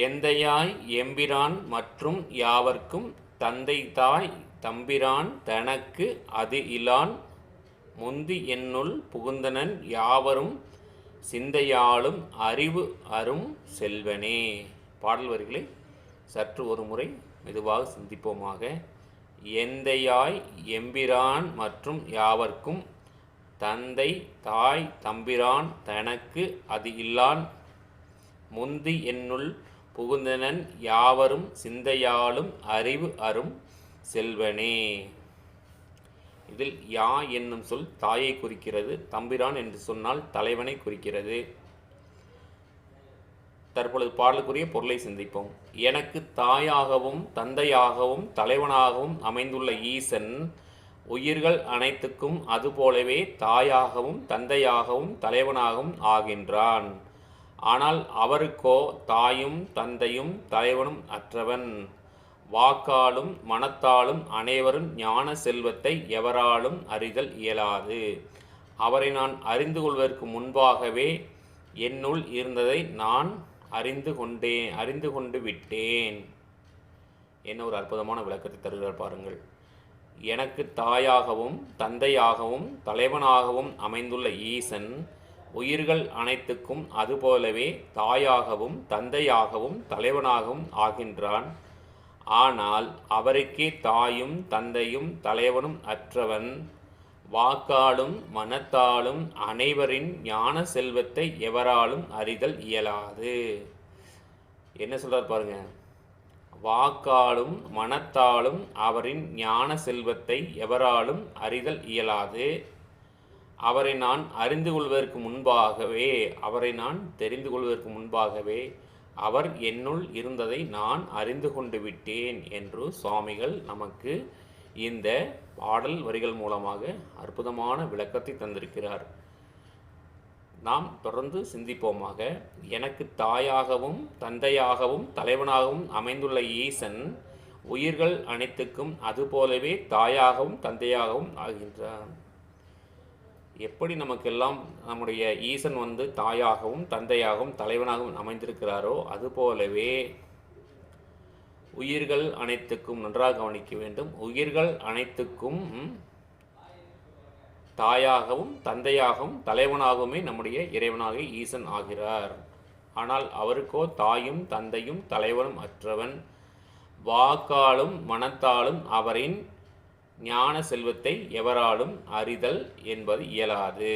எந்தையாய் எம்பிரான் மற்றும் யாவர்க்கும் தந்தை தாய் தம்பிரான் தனக்கு அது இலான். முந்தி என்னுள் புகுந்தனன் யாவரும் சிந்தையாலும் அறிவு அரும் செல்வனே. பாடல் வரிகளை சற்று ஒரு முறை மெதுவாக சிந்திப்போமாக. எந்தையாய் எம்பிரான் மற்றும் யாவர்க்கும் தந்தை தாய் தம்பிரான் தனக்கு அது இல்லான் முந்தி என்னுள் புகுந்தனன் யாவரும் சிந்தையாலும் அறிவு அரும் செல்வனே. இதில் யா என்னும் சொல் தாயை குறிக்கிறது தம்பிரான் என்று சொன்னால் தலைவனை குறிக்கிறது. தற்பொழுது பாடலுக்குரிய பொருளை சிந்திப்போம். எனக்கு தாயாகவும் தந்தையாகவும் தலைவனாகவும் அமைந்துள்ள ஈசன் உயிர்கள் அனைத்துக்கும் அதுபோலவே தாயாகவும் தந்தையாகவும் தலைவனாகவும் ஆகின்றான். ஆனால் அவருக்கோ தாயும் தந்தையும் தலைவனும் அற்றவன். வாக்காலும் மனத்தாலும் அனைவரும் ஞான செல்வத்தை எவராலும் அறிதல் இயலாது. அவரை நான் அறிந்து கொள்வதற்கு முன்பாகவே என்னுள் இருந்ததை நான் அறிந்து கொண்டேன் அறிந்து கொண்டு விட்டேன். என்ன ஒரு அற்புதமான விளக்கத்தை தருகிறார் பாருங்கள். எனக்கு தாயாகவும் தந்தையாகவும் தலைவனாகவும் அமைந்துள்ள ஈசன் உயிர்கள் அனைத்துக்கும் அதுபோலவே தாயாகவும் தந்தையாகவும் தலைவனாகவும் ஆகின்றான். ஆனால் அவருக்கே தாயும் தந்தையும் தலைவனும் அற்றவன். வாக்காலும் மனத்தாலும் அனைவரின் ஞான செல்வத்தை எவராலும் அறிதல் இயலாது. என்ன சொல்கிறார் பாருங்க. வாக்காலும் மனத்தாலும் அவரின் ஞான செல்வத்தை எவராலும் அறிதல் இயலாது. அவரை நான் அறிந்து கொள்வதற்கு முன்பாகவே அவரை நான் தெரிந்து கொள்வதற்கு முன்பாகவே அவர் என்னுள் இருந்ததை நான் அறிந்து கொண்டு விட்டேன் என்று சுவாமிகள் நமக்கு இந்த பாடல் வரிகள் மூலமாக அற்புதமான விளக்கத்தை தந்திருக்கிறார். நாம் தொடர்ந்து சிந்திப்போமாக எனக்கு தாயாகவும் தந்தையாகவும் தலைவனாகவும் அமைந்துள்ள ஈசன் உயிர்கள் அனைத்துக்கும் அதுபோலவே தாயாகவும் தந்தையாகவும் ஆகின்றான். எப்படி நமக்கெல்லாம் நம்முடைய ஈசன் வந்து தாயாகவும் தந்தையாகவும் தலைவனாகவும் அமைந்திருக்கிறாரோ அதுபோலவே உயிர்கள் அனைத்துக்கும் நன்றாக கவனிக்க வேண்டும். உயிர்கள் அனைத்துக்கும் தாயாகவும் தந்தையாகவும் தலைவனாகவுமே நம்முடைய இறைவனாக ஈசன் ஆகிறார். ஆனால் அவருக்கோ தாயும் தந்தையும் தலைவனும் அற்றவன். வாக்காலும் மனத்தாலும் அவரின் ஞான செல்வத்தை எவராலும் அறிதல் என்பது இயலாது.